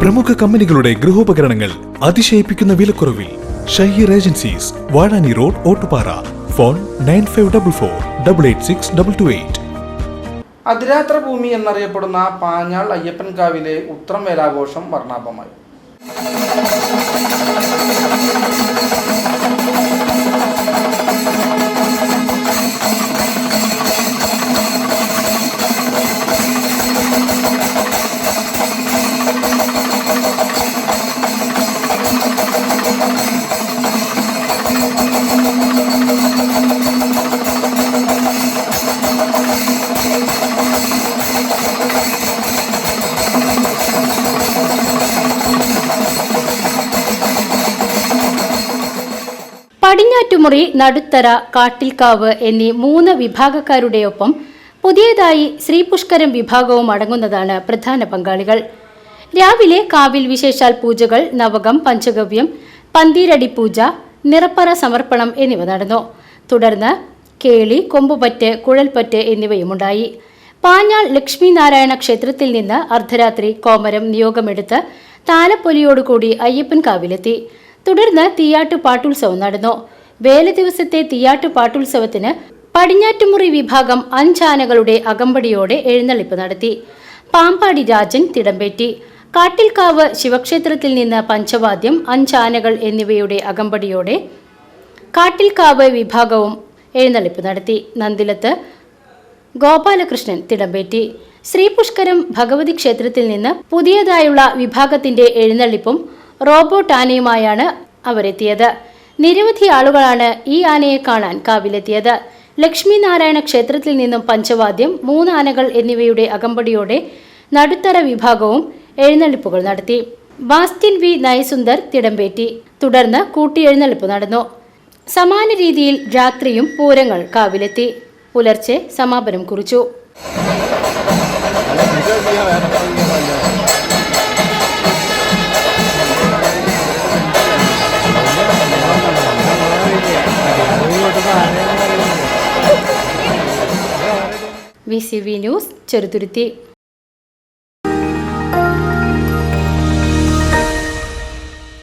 പ്രമുഖ കമ്പനികളുടെ ഗൃഹോപകരണങ്ങൾ അതിശയിപ്പിക്കുന്ന വിലക്കുറവിൽ Shaheer agencies Vazhani road Ottupara. Phone nine five double four double eight six double two eight. അതിരാത്ര ഭൂമി എന്നറിയപ്പെടുന്ന പാഞ്ഞാൾ അയ്യപ്പൻകാവിലെ ഉത്രം വേലാഘോഷം വർണാഭമായി. പടിഞ്ഞാറ്റുമുറി നടുത്തറ കാട്ടിൽക്കാവ് എന്നീ മൂന്ന് വിഭാഗക്കാരുടെയൊപ്പം പുതിയതായി ശ്രീപുഷ്കരം വിഭാഗവും അടങ്ങുന്നതാണ് പ്രധാന പങ്കാളികൾ. രാവിലെ കാവിൽ വിശേഷാൽ പൂജകൾ നവകം പഞ്ചഗവ്യം പന്തീരടി പൂജ നിറപ്പറ സമർപ്പണം എന്നിവ നടന്നു. തുടർന്ന് കേളി കൊമ്പുപറ്റ് കുഴൽപ്പറ്റ് എന്നിവയുമുണ്ടായി. പാഞ്ഞാൾ ലക്ഷ്മിനാരായണ ക്ഷേത്രത്തിൽ നിന്ന് അർദ്ധരാത്രി കോമരം നിയോഗമെടുത്ത് താലപ്പൊലിയോടുകൂടി അയ്യപ്പൻ കാവിലെത്തി. തുടർന്ന് തീയാട്ടു പാട്ടുത്സവം നടന്നു. വേല ദിവസത്തെ തീയാട്ടു പാട്ടുത്സവത്തിന് പടിഞ്ഞാറ്റുമുറി വിഭാഗം അഞ്ചാനകളുടെ അകമ്പടിയോടെ എഴുന്നള്ളിപ്പ് നടത്തി. പാമ്പാടി രാജൻ തിടമ്പേറ്റി. കാട്ടിൽക്കാവ് ശിവക്ഷേത്രത്തിൽ നിന്ന് പഞ്ചവാദ്യം അഞ്ചാനകൾ എന്നിവയുടെ അകമ്പടിയോടെ കാട്ടിൽക്കാവ് വിഭാഗവും എഴുന്നള്ളിപ്പ് നടത്തി. നന്ദിലത്ത് ഗോപാലകൃഷ്ണൻ തിടമ്പേറ്റി. ശ്രീപുഷ്കരം ഭഗവതി ക്ഷേത്രത്തിൽ നിന്ന് പുതിയതായുള്ള വിഭാഗത്തിന്റെ എഴുന്നള്ളിപ്പും റോബോട്ട് ആനയുമായാണ് അവരെത്തിയത്. നിരവധി ആളുകളാണ് ഈ ആനയെ കാണാൻ കാവിലെത്തിയത്. ലക്ഷ്മി നാരായണ ക്ഷേത്രത്തിൽ നിന്നും പഞ്ചവാദ്യം മൂന്ന് ആനകൾ എന്നിവയുടെ അകമ്പടിയോടെ നടുത്തറ വിഭാഗവും എഴുന്നള്ളിപ്പുകൾ നടത്തി. ബാസ്റ്റിൻ വി നയസുന്ദർ തിടമ്പേറ്റി. തുടർന്ന് കൂട്ടിയെഴുന്നള്ളിപ്പ് നടന്നു. സമാന രീതിയിൽ രാത്രിയും പൂരങ്ങൾ കാവിലെത്തി. പുലർച്ചെ സമാപനം കുറിച്ചു. V C V news Cheruthuruthy.